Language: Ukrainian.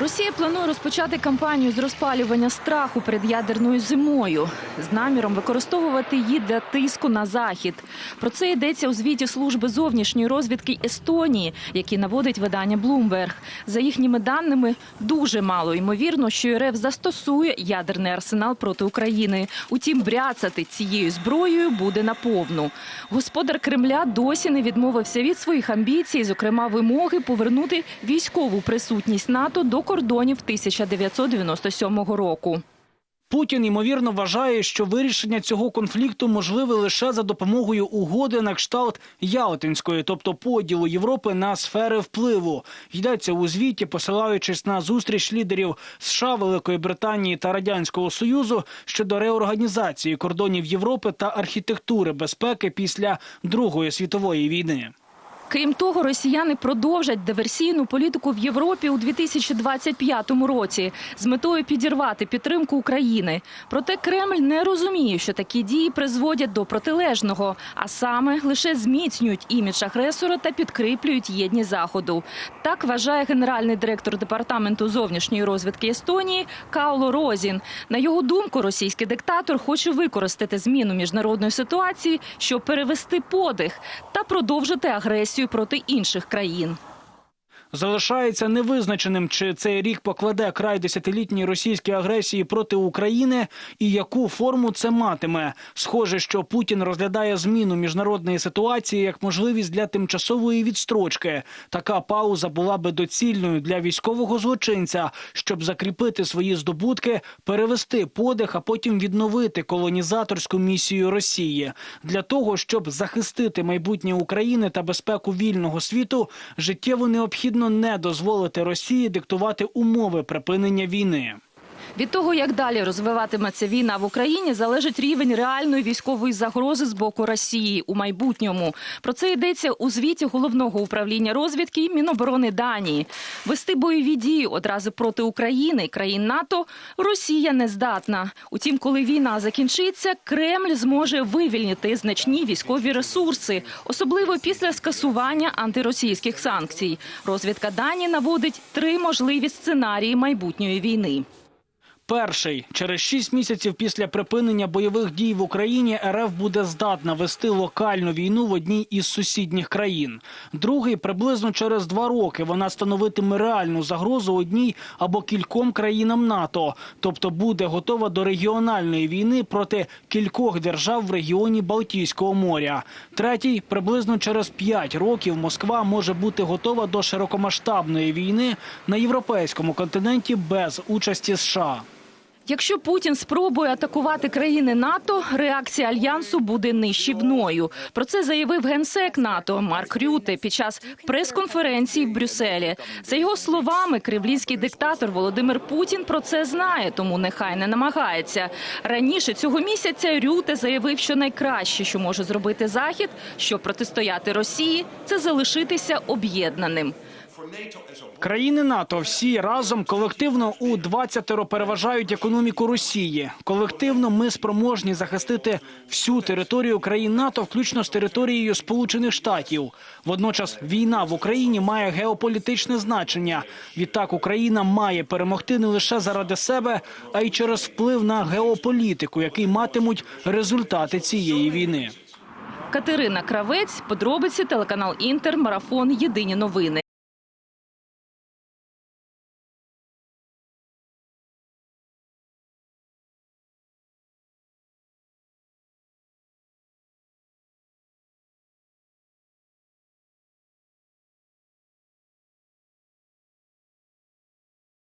Росія планує розпочати кампанію з розпалювання страху перед ядерною зимою з наміром використовувати її для тиску на захід. Про це йдеться у звіті служби зовнішньої розвідки Естонії, які наводить видання Bloomberg. За їхніми даними, дуже мало ймовірно, що РФ застосує ядерний арсенал проти України. Утім, бряцати цією зброєю буде наповну. Господар Кремля досі не відмовився від своїх амбіцій, зокрема вимоги повернути військову присутність НАТО до кордонів 1997 року. Путін ймовірно вважає, що вирішення цього конфлікту можливе лише за допомогою угоди на кшталт Ялтинської, тобто поділу Європи на сфери впливу. Йдеться у звіті, посилаючись на зустріч лідерів США, Великої Британії та Радянського Союзу щодо реорганізації кордонів Європи та архітектури безпеки після Другої світової війни. Крім того, росіяни продовжать диверсійну політику в Європі у 2025 році з метою підірвати підтримку України. Проте Кремль не розуміє, що такі дії призводять до протилежного, а саме лише зміцнюють імідж агресора та підкріплюють єдність заходу. Так вважає генеральний директор департаменту зовнішньої розвідки Естонії Кауло Розін. На його думку, російський диктатор хоче використати зміну міжнародної ситуації, щоб перевести подих та продовжити агресію проти інших країн. Залишається невизначеним, чи цей рік покладе край десятилітній російській агресії проти України і яку форму це матиме. Схоже, що Путін розглядає зміну міжнародної ситуації як можливість для тимчасової відстрочки. Така пауза була би доцільною для військового злочинця, щоб закріпити свої здобутки, перевести подих, а потім відновити колонізаторську місію Росії для того, щоб захистити майбутнє України та безпеку вільного світу, життєво необхідно не дозволити Росії диктувати умови припинення війни. Від того, як далі розвиватиметься війна в Україні, залежить рівень реальної військової загрози з боку Росії у майбутньому. Про це йдеться у звіті головного управління розвідки і Міноборони Данії. Вести бойові дії одразу проти України і країн НАТО Росія не здатна. Утім, коли війна закінчиться, Кремль зможе вивільнити значні військові ресурси, особливо після скасування антиросійських санкцій. Розвідка Данії наводить три можливі сценарії майбутньої війни. Перший через шість місяців після припинення бойових дій в Україні РФ буде здатна вести локальну війну в одній із сусідніх країн. Другий приблизно через два роки вона становитиме реальну загрозу одній або кільком країнам НАТО, тобто буде готова до регіональної війни проти кількох держав в регіоні Балтійського моря. Третій приблизно через п'ять років Москва може бути готова до широкомасштабної війни на європейському континенті без участі США. Якщо Путін спробує атакувати країни НАТО, реакція альянсу буде нищівною. Про це заявив генсек НАТО Марк Рюте під час прес-конференції в Брюсселі. За його словами, кремлівський диктатор Володимир Путін про це знає, тому нехай не намагається. Раніше цього місяця Рюте заявив, що найкраще, що може зробити Захід, щоб протистояти Росії, це залишитися об'єднаним. Країни НАТО всі разом колективно у 20 переважають економіку Росії. Колективно ми спроможні захистити всю територію країн НАТО, включно з територією Сполучених Штатів. Водночас війна в Україні має геополітичне значення. Відтак Україна має перемогти не лише заради себе, а й через вплив на геополітику, який матимуть результати цієї війни. Катерина Кравець, подробиці, телеканал Інтер, марафон. Єдині новини.